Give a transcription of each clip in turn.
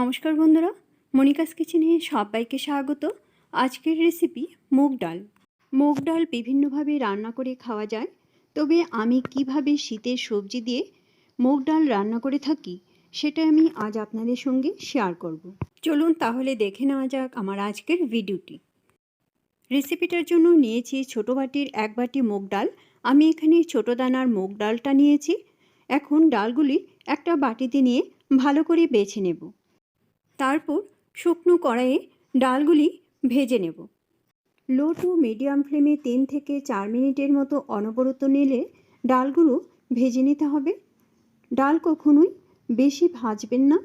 নমস্কার বন্ধুরা, মনিকাস কিচেনে সবাইকে স্বাগত। আজকের রেসিপি মুগ ডাল। মুগ ডাল বিভিন্নভাবে রান্না করে খাওয়া যায়, তবে আমি কীভাবে শীতের সবজি দিয়ে মুগ ডাল রান্না করে থাকি সেটা আমি আজ আপনাদের সঙ্গে শেয়ার করব। চলুন তাহলে দেখে নেওয়া যাক আমার আজকের ভিডিওটি রেসিপিটার জন্য নিয়েছি ছোট বাটির এক বাটি মুগ ডাল। আমি এখানে ছোট দানার মুগ ডালটা নিয়েছি। এখন ডালগুলি একটা বাটিতে নিয়ে ভালো করে বেছে নেব। তারপর শুকনো কড়াইয়ে ডালগুলি ভেজে নেব। লো টু মিডিয়াম ফ্লেমে তিন থেকে চার মিনিটের মতো অনবরত নিলে ডালগুলো ভেজে নিতে হবে। ডাল কখনোই বেশি ভাজবেন না।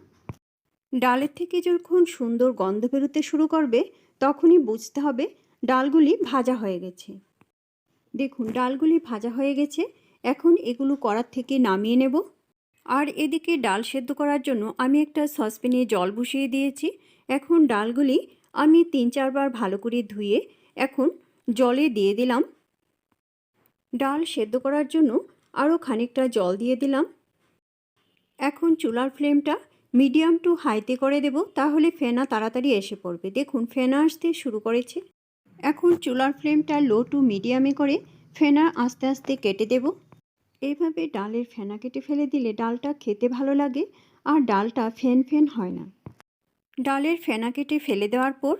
ডালের থেকে যখন সুন্দর গন্ধ বেরোতে শুরু করবে, তখনই বুঝতে হবে ডালগুলি ভাজা হয়ে গেছে। দেখুন, ডালগুলি ভাজা হয়ে গেছে। এখন এগুলো কড়ার থেকে নামিয়ে নেব। আর এদিকে ডাল সেদ্ধ করার জন্য আমি একটা সসপ্যানে জল বসিয়ে দিয়েছি। এখন ডালগুলি আমি তিন চারবার ভালো করে ধুয়ে এখন জলে দিয়ে দিলাম। ডাল সেদ্ধ করার জন্য আরও খানিকটা জল দিয়ে দিলাম। এখন চুলার ফ্লেমটা মিডিয়াম টু হাইতে করে দেব, তাহলে ফেনা তাড়াতাড়ি এসে পড়বে। দেখুন, ফেনা আসতে শুরু করেছে। এখন চুলার ফ্লেমটা লো টু মিডিয়ামে করে ফেনা আস্তে আস্তে কেটে দেবো। এইভাবে ডালের ফেনা কেটে ফেলে দিলে ডালটা খেতে ভালো লাগে আর ডালটা ফেন ফেন হয় না। ডালের ফেনা কেটে ফেলে দেওয়ার পর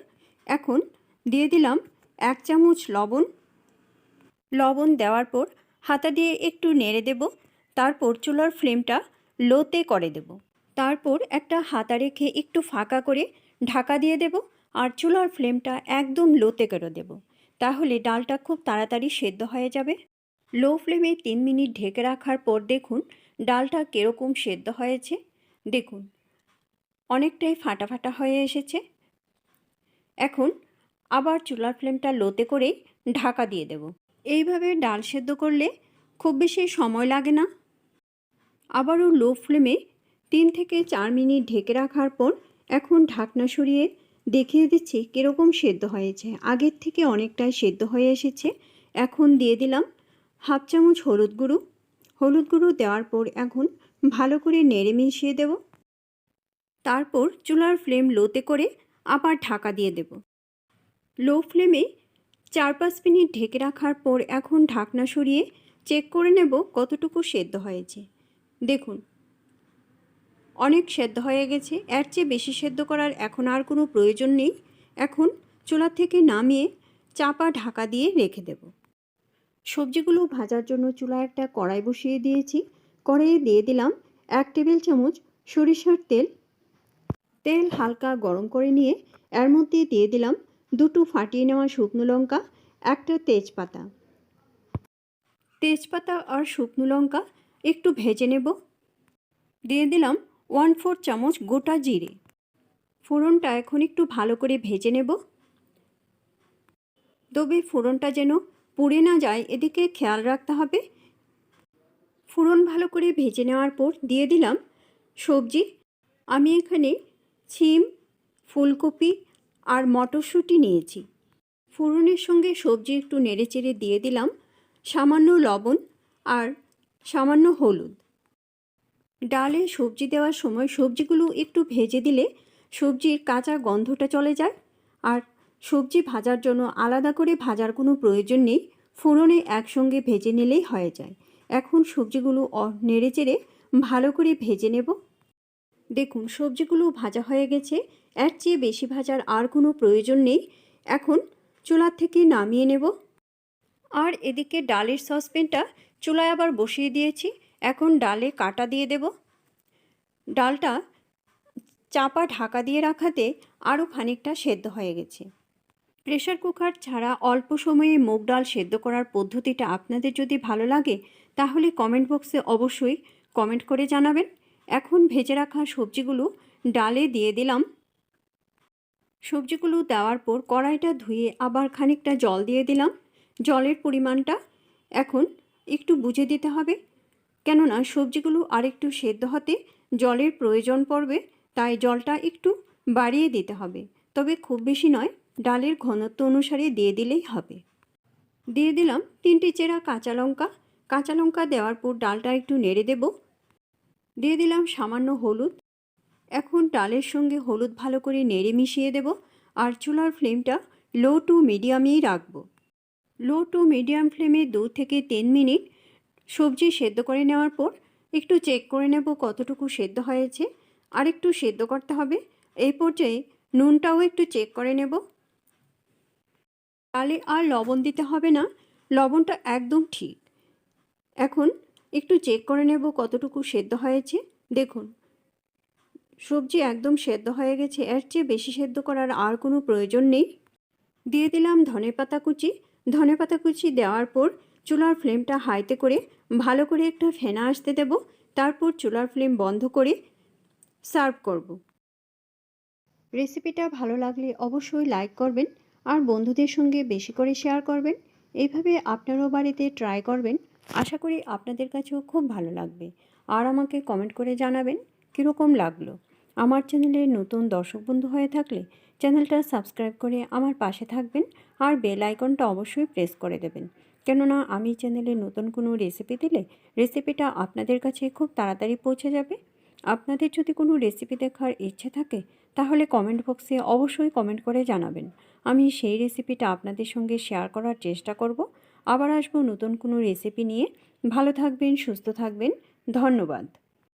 এখন দিয়ে দিলাম এক চামচ লবণ। লবণ দেওয়ার পর হাতা দিয়ে একটু নেড়ে দেব, তারপর চুলার ফ্লেমটা লোতে করে দেব। তারপর একটা হাতা রেখে একটু ফাঁকা করে ঢাকা দিয়ে দেব আর চুলার ফ্লেমটা একদম লোতে করে দেব। তাহলে ডালটা খুব তাড়াতাড়ি সেদ্ধ হয়ে যাবে। লো ফ্লেমে তিন মিনিট ঢেকে রাখার পর দেখুন ডালটা কীরকম সেদ্ধ হয়েছে। দেখুন, অনেকটাই ফাটা ফাটা হয়ে এসেছে। এখন আবার চুলার ফ্লেমটা লোতে করেই ঢাকা দিয়ে দেব। এইভাবে ডাল সেদ্ধ করলে খুব বেশি সময় লাগে না। আবারও লো ফ্লেমে তিন থেকে চার মিনিট ঢেকে রাখার পর এখন ঢাকনা সরিয়ে দেখিয়ে দিচ্ছি কীরকম সেদ্ধ হয়েছে। আগের থেকে অনেকটাই সেদ্ধ হয়ে এসেছে। এখন দিয়ে দিলাম হাফ চামচ হলুদ গুঁড়ো। হলুদ গুঁড়ো দেওয়ার পর এখন ভালো করে নেড়ে মিশিয়ে দেব। তারপর চুলার ফ্লেম লোতে করে আবার ঢাকা দিয়ে দেব। লো ফ্লেমে চার পাঁচ মিনিট ঢেকে রাখার পর এখন ঢাকনা সরিয়ে চেক করে নেব কতটুকু সেদ্ধ হয়েছে। দেখুন, অনেক সেদ্ধ হয়ে গেছে। এর চেয়ে বেশি সেদ্ধ করার এখন আর কোনো প্রয়োজন নেই। এখন চুলা থেকে নামিয়ে চাপা ঢাকা দিয়ে রেখে দেবো। সবজিগুলো ভাজার জন্য চুলায় একটা কড়াই বসিয়ে দিয়েছি। কড়াইয়ে দিয়ে দিলাম এক টেবিল চামচ সরিষার তেল। তেল হালকা গরম করে নিয়ে এর মধ্যে দিয়ে দিলাম দুটো ফাটিয়ে নেওয়া শুকনো লঙ্কা, একটা তেজপাতা। তেজপাতা আর শুকনো লঙ্কা একটু ভেজে নেব। দিয়ে দিলাম ওয়ান ফোর চামচ গোটা জিরে। ফোড়নটা এখন একটু ভালো করে ভেজে নেব। তবে ফোড়নটা যেন পুড়ে না যায়, এদিকে খেয়াল রাখতে হবে। ফোড়ন ভালো করে ভেজে নেওয়ার পর দিয়ে দিলাম সবজি। আমি এখানে ছিম, ফুলকপি আর মটরশুঁটি নিয়েছি। ফোড়নের সঙ্গে সবজি একটু নেড়েচেড়ে দিয়ে দিলাম। সামান্য লবণ আর সামান্য হলুদ। ডালে সবজি দেওয়ার সময় সবজিগুলো একটু ভেজে দিলে সবজির কাঁচা গন্ধটা চলে যায়। আর সবজি ভাজার জন্য আলাদা করে ভাজার কোনো প্রয়োজন নেই। ফোড়নে একসঙ্গে ভেজে নিলেই হয়ে যায়। এখন সবজিগুলো নেড়ে চেড়ে ভালো করে ভেজে নেব। দেখুন, সবজিগুলো ভাজা হয়ে গেছে। এর চেয়ে বেশি ভাজার আর কোনো প্রয়োজন নেই। এখন চুলার থেকে নামিয়ে নেব। আর এদিকে ডালের সসপ্যানটা চুলায় আবার বসিয়ে দিয়েছি। এখন ডালে কাটা দিয়ে দেব। ডালটা চাপা ঢাকা দিয়ে রাখাতে আরও খানিকটা সেদ্ধ হয়ে গেছে। প্রেশার কুকার ছাড়া অল্প সময়ে মুগ ডাল সেদ্ধ করার পদ্ধতিটা আপনাদের যদি ভালো লাগে, তাহলে কমেন্ট বক্সে অবশ্যই কমেন্ট করে জানাবেন। এখন ভেজে রাখা সবজিগুলো ডালে দিয়ে দিলাম। সবজিগুলো দেওয়ার পর কড়াইটা ধুয়ে আবার খানিকটা জল দিয়ে দিলাম। জলের পরিমাণটা এখন একটু বুঝে দিতে হবে। কেননা সবজিগুলো আরেকটু সেদ্ধ হতে জলের প্রয়োজন পড়বে, তাই জলটা একটু বাড়িয়ে দিতে হবে। তবে খুব বেশি নয় ডালের ঘনত্ব অনুসারে দিয়ে দিলেই হবে। দিয়ে দিলাম তিনটি চেরা কাঁচা লঙ্কা। কাঁচা লঙ্কা দেওয়ার পর ডালটা একটু নেড়ে দেব। দিয়ে দিলাম সামান্য হলুদ। এখন ডালের সঙ্গে হলুদ ভালো করে নেড়ে মিশিয়ে দেব আর চুলার ফ্লেমটা লো টু মিডিয়ামেই রাখব। লো টু মিডিয়াম ফ্লেমে দু থেকে তিন মিনিট সবজি সেদ্ধ করে নেওয়ার পর একটু চেক করে নেব কতটুকু সেদ্ধ হয়েছে। আর একটু সেদ্ধ করতে হবে। এই পর্যায়ে নুনটাও একটু চেক করে নেব। ডালে আর লবণ দিতে হবে না। লবণটা একদম ঠিক। এখন একটু চেক করে নেব কতটুকু সেদ্ধ হয়েছে। দেখুন, সবজি একদম সেদ্ধ হয়ে গেছে। এর চেয়ে বেশি সেদ্ধ করার আর কোনো প্রয়োজন নেই। দিয়ে দিলাম ধনেপাতা কুচি। ধনেপাতা কুচি দেওয়ার পর চুলার ফ্লেমটা হাইতে করে ভালো করে একটা ফেনা আসতে দেব। তারপর চুলার ফ্লেম বন্ধ করে সার্ভ করব। রেসিপিটা ভালো লাগলে অবশ্যই লাইক করবেন। আর বন্ধুদের সঙ্গে বেশি করে শেয়ার করবেন। এইভাবে আপনারাও বাড়িতে ট্রাই করবেন। আশা করি আপনাদের কাছেও খুব ভালো লাগবে। আর আমাকে কমেন্ট করে জানাবেন কীরকম লাগল। আমার চ্যানেলে নতুন দর্শক বন্ধু হয়ে থাকলে চ্যানেলটা সাবস্ক্রাইব করে আমার পাশে থাকবেন আর বেল আইকনটা অবশ্যই প্রেস করে দেবেন। কেননা আমি চ্যানেলে নতুন কোনো রেসিপি দিলে রেসিপিটা আপনাদের কাছে খুব তাড়াতাড়ি পৌঁছে যাবে। আপনাদের যদি কোনো রেসিপি দেখার ইচ্ছে থাকে তাহলে কমেন্ট বক্সে অবশ্যই কমেন্ট করে জানাবেন। আমি সেই রেসিপিটা আপনাদের সঙ্গে শেয়ার করার চেষ্টা করব। আবার আসব নতুন কোনো রেসিপি নিয়ে। ভালো থাকবেন, সুস্থ থাকবেন। ধন্যবাদ।